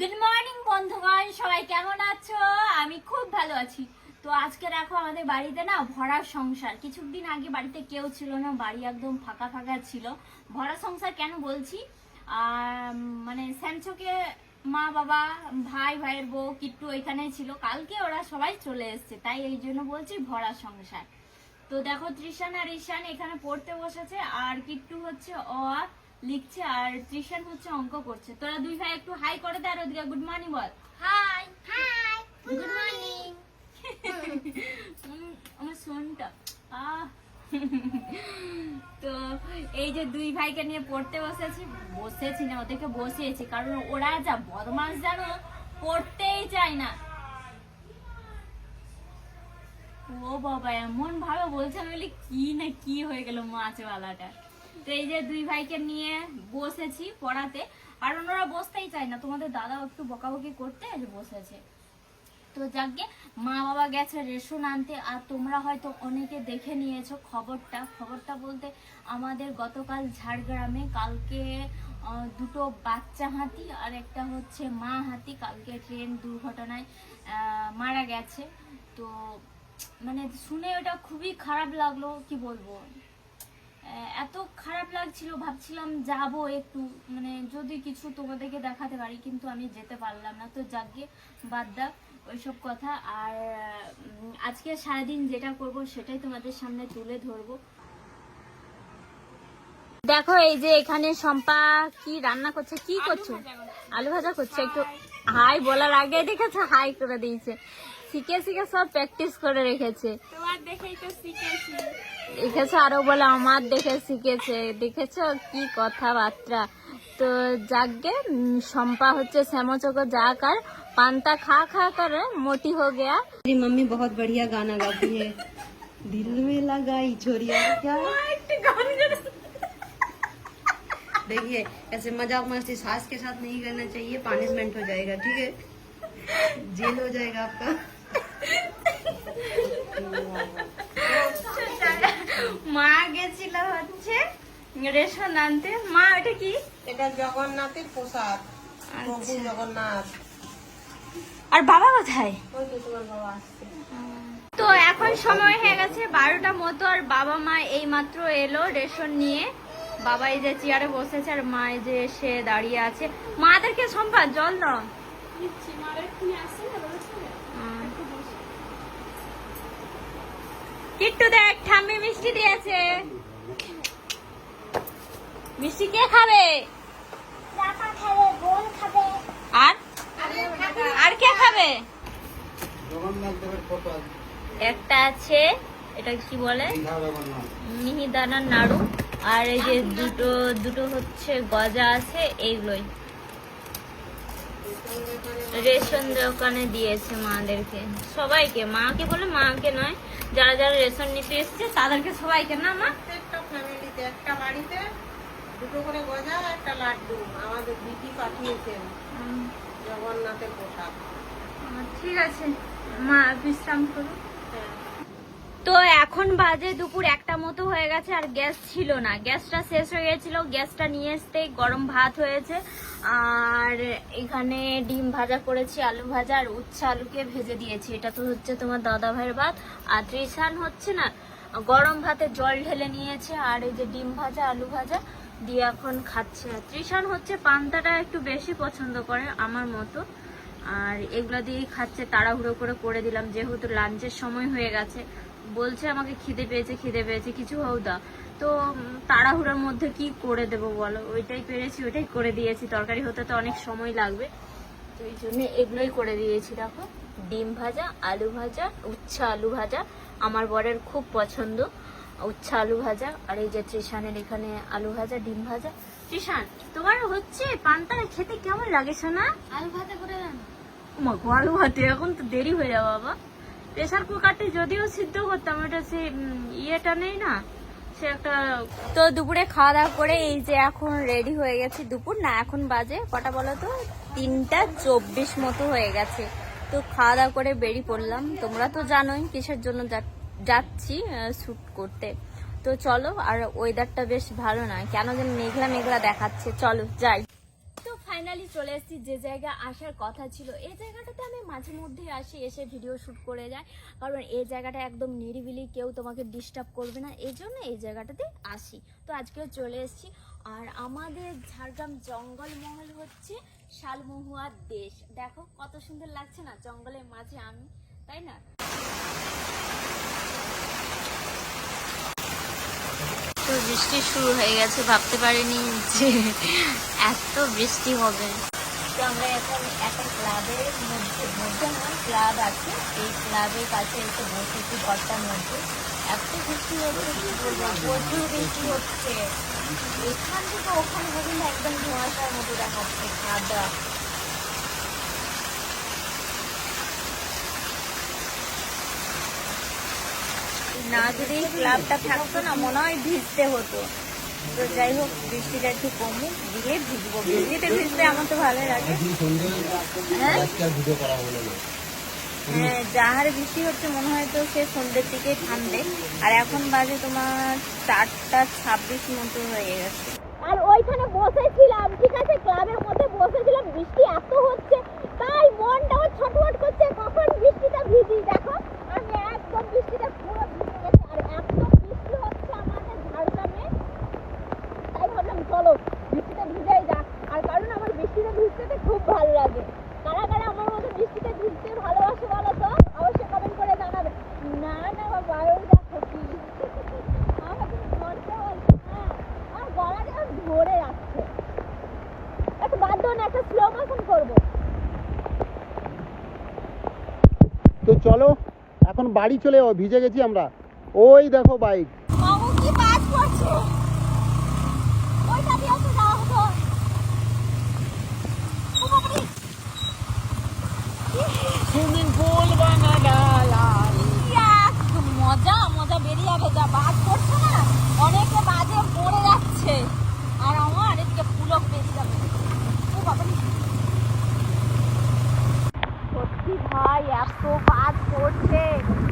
Good morning বন্ধুগণ। সবাই কেমন আছো? আমি খুব ভালো আছি। তো আজকে দেখো আমাদের বাড়িতে না ভরা সংসার। কিছুদিন আগে বাড়িতে কেউ ছিল না, বাড়ি একদম ফাঁকা ফাঁকা ছিল। ভরা সংসার কেন বলছি? আর মানে স্যামচোকে মা বাবা, ভাই, ভাইয়ের বউ কিট্টু এখানে ছিল। কালকে ওরা সবাই চলে এসছে, তাই এই জন্য বলছি ভরা সংসার। তো দেখো ত্রিশান আর ঈশান এখানে পড়তে বসেছে, আর কিট্টু হচ্ছে অ লিখছে আর ত্রিশান হচ্ছে অঙ্ক করছে। তোরা দুই ভাই একটু হাই করে দে আর ওদিকে গুড মর্নিং বল। হাই হাই গুড মর্নিং আমার শোনটা। আহ। তো এই যে দুই ভাইকে নিয়ে পড়তে বসেছি বসেছি না ওদেরকে বসিয়েছি কারণ ওরা যা বদমাস জানো পড়তেই চায় না। ও বাবা এমন ভাবে বলছে আমি বলি কি না কি হয়ে গেল মাছওয়ালাটা। তো এই যে দুই ভাইকে নিয়ে বসেছি পড়াতে। আর ওনারা বসতেই চায় না। তোমাদের দাদা একটু বকাবকি করতে বসেছে। তো যাকে মা বাবা গেছে রেশন আনতে। আর তোমরা হয়তো অনেকে দেখে নিয়েছো খবরটা। খবরটা বলতে আমাদের গতকাল ঝাড়গ্রামে কালকে দুটো বাচ্চা হাতি আর একটা হচ্ছে মা হাতি। কালকে ট্রেন দুর্ঘটনায় মারা গেছে। তো মানে শুনে ওটা খুবই খারাপ লাগল। কি বলব? এত খারাপ লাগছিল ভাবছিলাম যাব একটু মানে যদি কিছু তোমাদেরকে দেখাতে পারি কিন্তু আমি যেতে পারলাম না তো যাকে বাদ দাও ওইসব কথা। আর আজকে সারাদিন যেটা করব সেটাই তোমাদের সামনে তুলে ধরবো। দেখো এই যে এখানে শম্পা কি রান্না করছে কি করছ। আলু ভাজা করছে একটু হাই বলার আগে দেখেছ হাই করে দিয়েছে। শিখে শিখে সব প্র্যাকটিস করে রেখেছে তোমার দেখেই তো শিখেছি দেখেছো আরো বলে আমার দেখে শিখেছে দেখেছো কি কথাবার্তা তো যাকে উম, সম্পা হচ্ছে শ্যামচক যাকার পান্তা খা খা कर मोटी हो गया मेरी मम्मी बहुत बढ़िया गाना गाती है दिल में लगाई छोरिया क्या देखिए ऐसे मजाक मस्ती सास के साथ नहीं करना चाहिए पनिशमेंट हो जाएगा ठीक है जेल हो जाएगा आपका মা গেছিল হচ্ছে রেশন আনতে। মা এটা কি? এটা জগন্নাথের প্রসাদ প্রভু জগন্নাথ। আর বাবা কোথায়? তো তোমার বাবা আসছে। তো এখন সময় হয়ে গেছে বারোটা মতো আর বাবা মা এই মাত্র এলো রেশন নিয়ে। বাবা এই যে চেয়ারে বসেছে আর মা এই যে এসে দাঁড়িয়ে আছে। মাদেরকে সম্পাদ জল দাও দিচ্ছি মারের খুনি আসছে না বলেছে হুম। কিট্টু দেখ ঠাম্মি মিষ্টি দিয়েছে। মিষ্টি কে খাবে? আর? আর কে খাবে? একটা আছে এটা কি বলে? মিহিদানার নাড়ু। আর এই যে দুটো দুটো হচ্ছে গজা আছে এইগুলোই। রেশন দোকানে দিয়েছে মাদেরকে। সবাইকে মাকে বলে মাকে নয় যারা যারা রেশন নিতে এসছে তাদেরকে সবাইকে না মা? প্রত্যেকটা ফ্যামিলিতে একটা বাড়িতে দুটো করে গজা একটা লাড্ডু। আমাদের দিদি পাঠিয়েছেন জগন্নাথের প্রসাদ। ঠিক আছে। মা বিশ্রাম করো হ্যাঁ তো এখন বাজে দুপুর একটা মতো হয়ে গেছে, আর গ্যাস ছিল না। গ্যাসটা শেষ হয়ে গেছিল, গ্যাসটা নিয়ে আসতে গরম ভাত হয়েছে। আর এখানে ডিম ভাজা করেছি, আলু ভাজা, আর উচ্ছে আলুকে ভেজে দিয়েছি। এটা তো হচ্ছে তোমার দাদা ভাইয়ের ভাত। আর ত্রিশান হচ্ছে না, গরম ভাতে জল ঢেলে নিয়েছে, আর এই যে ডিম ভাজা, আলু ভাজা দিয়ে এখন খাচ্ছে। আর ত্রিশান হচ্ছে পান্তাটা একটু বেশি পছন্দ করে আমার মতো। আর এগুলো দিয়েই খাচ্ছে, তাড়াহুড়ো করে করে দিলাম। যেহেতু লাঞ্চের সময় হয়ে গেছে বলছে আমাকে খিদে পেয়েছে খিদে পেয়েছে কিছু হোক দা তো তাড়াহুড়োর মধ্যে কি করে দেবো বলো? ওইটাই পেরেছি ওইটাই করে দিয়েছি। তরকারি হতে তো অনেক সময় লাগবে। তো এই জন্য এগুলোই করে দিয়েছি দেখো। ডিম ভাজা আলু ভাজা উচ্ছা আলু ভাজা। আমার বরের খুব পছন্দ। উচ্ছা আলু ভাজা আর এই যে ত্রিশানের এখানে আলু ভাজা ডিম ভাজা। ত্রিশান তোমার হচ্ছে পান্তাটা খেতে কেমন লাগে শোনা আলু ভাতে করে দেন। আলু ভাতে? এখন তো দেরি হয়ে যাবে বাবা। প্রেসার কুকারটি যদিও সিদ্ধ করতাম, ওটা সে ইয়েটা নেই না, সে একটা তো দুপুরে খাওয়া দাওয়া করে এই যে এখন রেডি হয়ে গেছে দুপুর। না, এখন বাজে, কটা বলো তো? তিনটা চব্বিশ মতো হয়ে গেছে। তো খাওয়া দাওয়া করে বেরিয়ে পড়লাম। তোমরা তো জানোই কিসের জন্য যাচ্ছি শ্যুট করতে। তো চলো, আর ওয়েদারটা বেশ ভালো না কেন যেন মেঘলা মেঘলা দেখাচ্ছে। চলো, যাই। ফাইনালি চলে এসেছি, যে জায়গা আসার কথা ছিল, এই জায়গাটাতে আমি মাঝে মধ্যে আসি, এসে ভিডিও শ্যুট করে যাই। কারণ এই জায়গাটা একদম নিরিবিলি, কেউ তোমাকে ডিস্টার্ব করবে না, এই জন্য এই জায়গাটাতে আসি। তো আজকেও চলে এসেছি। আর আমাদের ঝাড়গ্রাম জঙ্গলমহল হচ্ছে শালমহুয়ার দেশ। দেখো কত সুন্দর লাগছে না, জঙ্গলের মাঝে আমি, তাই না? বৃষ্টি শুরু হয়ে গেছে, ভাবতে পারিনি যে এত বৃষ্টি হবে। তো আমরা এখন একটা ক্লাবের মধ্যে মধ্যে আমার ক্লাব আছে। এই ক্লাবের কাছে এসে বসেছি ঘরটার মধ্যে। এত বৃষ্টি হচ্ছে, কি বলব? প্রচুর বৃষ্টি হচ্ছে। এখান থেকে ওখানে পর্যন্ত একদম ধোঁয়াশার মতো দেখাচ্ছে কাদা না, যদি ক্লাবটা থাকতো না, মনে হয় ভিজতে হতো। তো যাই হোক, বৃষ্টিটা একটু কমুক দিলে ভিজবো। বৃষ্টিতে ভিজতে আমার তো ভালো লাগে। হ্যাঁ? হ্যাঁ যাহার বৃষ্টি হচ্ছে, মনে হয় তো সে সন্ধ্যের দিকে থামবে। আর এখন বাজে তোমার চারটা ছাব্বিশ মতো হয়ে গেছে। আর ওইখানে বসেছিলাম, ঠিক আছে? ক্লাবের মধ্যে বসেছিলাম, বৃষ্টি এত হচ্ছে তাই মনটাও ছটফট করছে কখন বৃষ্টিটা ভিজি দেখো আমি একদম বৃষ্টিটা পুরো ভিজে গেছে আর এত বৃষ্টি হচ্ছে আমাদের ঝাড়গ্রামে তাই ভাবলাম চলো বৃষ্টিতে ভিজাই যাক আর কারণ আমার বৃষ্টিতে ভিজতে খুব ভালো লাগে কারা কারা আমার মতো বৃষ্টিতে ভিজতে ভালোবাসে বলো তো অবশ্যই কমেন্ট করে জানাবে না না বাবা ওই দেখো কি আমাকে মনটা বলছে হ্যাঁ আমার গলাটা কেমন বাদ না, একটা করব। তো চলো, এখন বাড়ি চলে ভিজে গেছি আমরা। ওই দেখো বাইক মামু কি বাজ পড়ছে ওইটা দিয়ে তো যাওয়া হতো ও বাবারে সুইমিং পুল ইয়াক, মজা মজা বেরিয়ে যাবে যা বাজ পড়ছে না অনেকে বাজে পড়ে যাচ্ছে আর আমার এদিকে পুলক বেরিয়ে যাবে ও বাবারে ভাই এত কাজ করছে।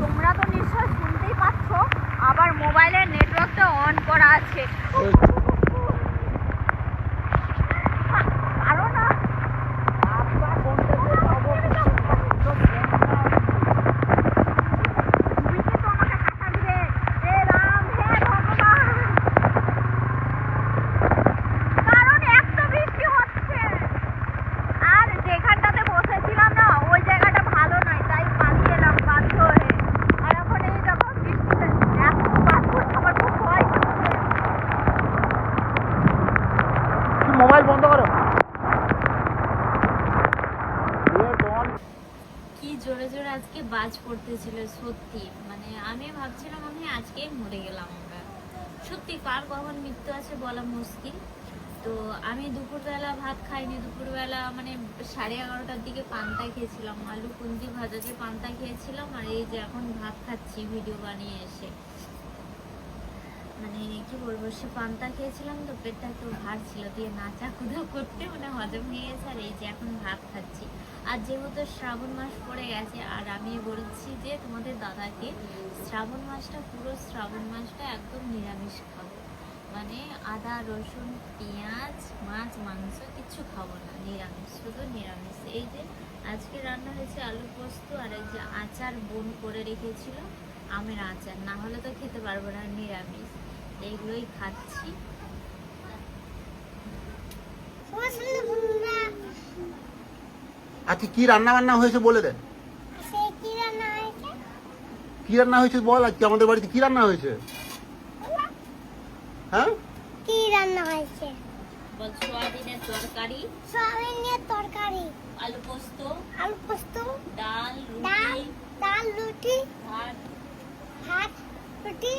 তোমরা তো নিশ্চয় শুনতেই পাচ্ছ, আবার মোবাইলের নেটওয়ার্কটা অন করা আছে আরও না বাবা, কোনটা দিয়ে যাব? তো তুমি কি তো আমাকে টাকা দিবে? হে রাম, হে ভগবান। কারণ এত বৃষ্টি হচ্ছে আর যেখানটাতে বসেছিলাম না ওই জায়গাটা ভালো নয় তাই পালিয়ে এলাম বাধ্য হয়ে আর এখন এই দেখো বৃষ্টিতে এত বাদ পড়ছে আমার খুব ভয় করছে মোবাইল বন্ধ করো। কি জোরে জোরে আজকে বাজ পড়তেছিল, সত্যি। মানে আমি ভাবছিলাম, আমি আজকেই মরে গেলাম আমরা। সত্যি, কার কখন মৃত্যু আছে বলা মুশকিল। তো আমি দুপুরবেলা ভাত খাইনি। দুপুরবেলা মানে সাড়ে এগারোটার দিকে পান্তা খেয়েছিলাম। আলু কুন্দি ভাজা দিয়ে পান্তা খেয়েছিলাম। আর এই যে এখন ভাত খাচ্ছি, ভিডিও বানিয়ে এসে। মানে কি বলব, সে পান্তা খেয়েছিলাম তো, পেটটা একটু ভার ছিল, দিয়ে নাচা কুদা করতে মানে হজম হয়ে গেছে। আর এই যে এখন ভাত খাচ্ছি। আর যেহেতু শ্রাবণ মাস পড়ে গেছে, আর আমি বলছি যে তোমাদের দাদাকে, শ্রাবণ মাসটা, পুরো শ্রাবণ মাসটা একদম নিরামিষ খাব। মানে আদা, রসুন, পেঁয়াজ, মাছ, মাংস কিছু খাব না। নিরামিষ, শুধু নিরামিষ। এই যে আজকে রান্না হয়েছে আলু পোস্ত আর এই যে আচার বোন করে রেখেছিল, আমের আচার। না হলে তো খেতে পারব না, নিরামিষ। এইগুলোই খাচ্ছি। আজকে কি রান্না বান্না হয়েছে বলে দে। কি রান্না হয়েছে? বল আজকে আমাদের বাড়িতে কি রান্না হয়েছে? হ্যাঁ? কি রান্না হয়েছে? বল সোয়াবিনের তরকারি সয়াবিনের তরকারি। আলু পোস্ত আলু পোস্ত ডাল ডাল রুটি ডাল রুটি ভাত। ভাত রুটি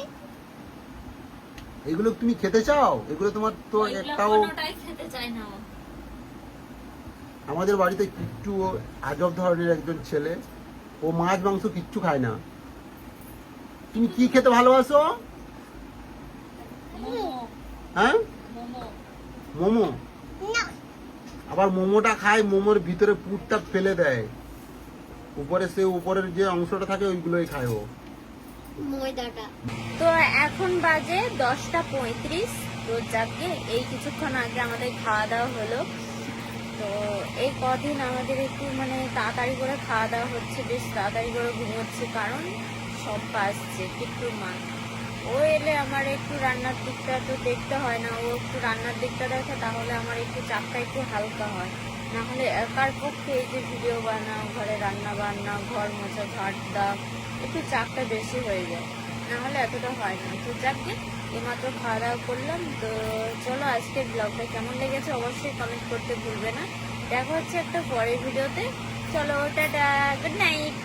এগুলো তুমি খেতে চাও? এগুলো তোমার তো একটাও খেতে চায় না আমাদের বাড়িতে কিচ্ছু আজব ধরনের একজন ছেলে। ও মাছ মাংস কিচ্ছু খায় না। তুমি কি খেতে ভালোবাসো? হ্যাঁ? মোমো। মোমো? আবার মোমোটা খায় মোমোর ভিতরে পুরটা ফেলে দেয়। উপরে সে উপরের যে অংশটা থাকে ওইগুলোই খায় ও। তো এখন বাজে দশটা পঁয়ত্রিশ। তো যাকে এই কিছুক্ষণ আগে আমাদের খাওয়া দাওয়া হলো। তো এই কদিন আমাদের একটু মানে তাড়াতাড়ি করে খাওয়া দাওয়া হচ্ছে, বেশ তাড়াতাড়ি করে ঘুমোচ্ছে কারণ সব আসছে কিট্টুর মা। ও এলে আমার একটু রান্নার দিকটা তো দেখতে হয় না, ও একটু রান্নার দিকটা দেখে তাহলে আমার একটু চাপটা একটু হালকা হয়। না হলে একার পক্ষে এই যে ভিডিও বানাও, ঘরে রান্না বান্না ঘর মোছা, ঝাড় দাও, একটু চাপটা বেশি হয়ে যায়। নাহলে এতটা হয় না। তো যাকে এমাত্র খাওয়া দাওয়া করলাম। তো চলো আজকের ব্লগটা কেমন লেগেছে অবশ্যই কমেন্ট করতে ভুলবে না। দেখা হচ্ছে একটা পরের ভিডিওতে। চলো, টাটা গুড নাইট